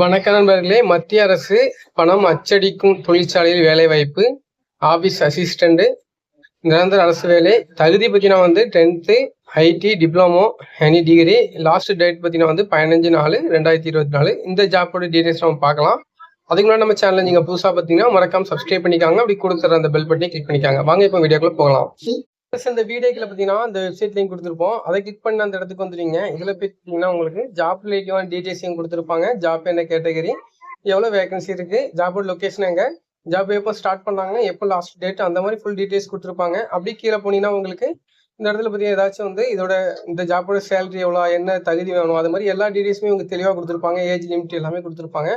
வணக்க நண்பர்களே மத்திய அரசு பணம் அச்சடிக்கும் தொழிற்சாலையில் வேலை வாய்ப்பு ஆபீஸ் அசிஸ்டண்ட் நிரந்தர அரசு வேலை. தகுதி பற்றினா வந்து tenth IT diploma any degree. Last date பார்த்தீங்கன்னா வந்து பதினஞ்சு நாலு ரெண்டாயிரத்தி இருபத்தி நாலு. இந்த ஜாப்போட டீடைல்ஸ் நம்ம பார்க்கலாம். அதுக்கு முன்னாடி நம்ம சேனல் நீங்க புதுசா பாத்தீங்கன்னா மறக்காம சப்ஸ்கிரைப் பண்ணிக்காங்க. அப்படி கொடுத்துற அந்த பெல் பட்டனை கிளிக் பண்ணிக்காங்க. வாங்க இப்போ வீடியோக்குள்ள போகலாம். ப்ளஸ் இந்த வீடியோக்கில் பார்த்தீங்கன்னா அந்த வெப்சைட் லிங்க் கொடுத்துருப்போம். அதை கிளிக் பண்ண அந்த இடத்துக்கு வந்துருங்க இதில் பார்த்தீங்கன்னா உங்களுக்கு ஜாப் ரிலேட்டிவான டீடைல்ஸையும் கொடுத்துருப்பாங்க. ஜாப் என்ன கேட்டகரி எவ்வளோ வேகன்சி இருக்குது ஜாபோட லொக்கேஷன் எங்கே ஜாப் எப்போ ஸ்டார்ட் பண்ணாங்க எப்போ லாஸ்ட் டேட் அந்த மாதிரி ஃபுல் டீடைல்ஸ் கொடுத்துருப்பாங்க. அப்படி கீழே போனீங்கன்னா உங்களுக்கு இந்த இடத்துல பார்த்தீங்கன்னா ஏதாச்சும் வந்து இதோட இந்த ஜாப்போட சேலரி எவ்வளோ என்ன தகுதி வேணும் அது மாதிரி எல்லா டீடைல்ஸுமே உங்களுக்கு தெளிவாக கொடுத்துருப்பாங்க. ஏஜ் லிமிட் எல்லாமே கொடுத்துருப்பாங்க.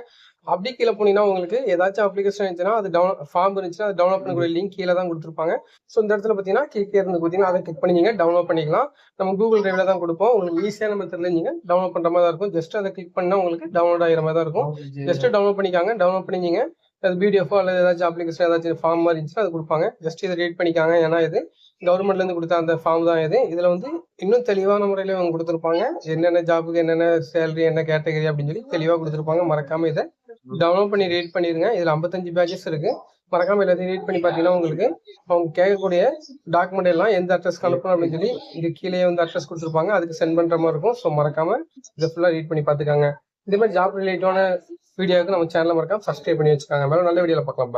அப்படி கீழே போனீங்கன்னா உங்களுக்கு ஏதாச்சும் அப்ளிகேஷன் இருந்துச்சுன்னா அது டவுன் ஃபார்ம் இருந்துச்சுன்னா அது டவுன்லோட் பண்ணக்கூடிய லிங்க் கீழே தான் கொடுத்துருப்பாங்க. ஸோ இந்த இடத்துல பார்த்தீங்கன்னா கீழே இருந்து பார்த்தீங்கன்னா அதை கிளிக் பண்ணி நீங்கள் டவுன்லோட் பண்ணிக்கலாம். நம்ம கூகுள் டிரைவ்ல தான் கொடுப்போம். உங்களுக்கு ஈஸியான மெத்தட்ல நீங்கள் டவுன்லோட் பண்ணுற மாதிரி தான் இருக்கும். ஜஸ்ட் அதை கிளிக் பண்ணால் உங்களுக்கு டவுன்லோட் ஆகிற மாதிரி தான் இருக்கும். ஜஸ்ட் டவுன்லோட் பண்ணிக்காங்க. டவுன்லோட் பண்ணிக்கிங்க அது பிடிஎஃப் அல்லது ஏதாச்சும் அப்ளிகேஷன் ஏதாச்சும் ஃபார்ம் மாதிரி இருந்துச்சுன்னா அது கொடுப்பாங்க. ஜஸ்ட் இதை ரீட் பண்ணிக்காங்க. ஏன்னா இது கவர்மெண்ட்ல இருந்து கொடுத்த அந்த ஃபார்ம் தான் இது. இதுல வந்து இன்னும் தெளிவான முறையில அவங்க கொடுத்துருப்பாங்க. என்னென்ன ஜாபுக்கு என்னென்ன சேலரி என்ன கேட்டகரி அப்படின்னு சொல்லி தெளிவா கொடுத்துருப்பாங்க. மறக்காம இதை டவுன்லோட் பண்ணி ரீட் பண்ணிருங்க. இதுல 55 பேஜஸ் இருக்கு. மறக்காம எல்லாத்தையும் ரீட் பண்ணி பார்த்தீங்கன்னா உங்களுக்கு அவங்க கேட்கக்கூடிய டாக்குமெண்ட் எல்லாம் எந்த அட்ரஸ்க்கு அனுப்பணும் அப்படின்னு சொல்லி இங்க கீழே வந்து அட்ரஸ் கொடுத்துருப்பாங்க. அதுக்கு சென்ட் பண்ற மாதிரி இருக்கும். ஸோ மறக்காம இதை ஃபுல்லா ரீட் பண்ணி பார்த்துக்காங்க இதே மாதிரி ஜாப் ரிலேட்டடான வீடியோவுக்கு நம்ம சேனலை மறக்காம சப்ஸ்கிரைப் பண்ணி வச்சுக்காங்க. மேலும் நல்ல வீடியோல பார்க்கலாம். பாய்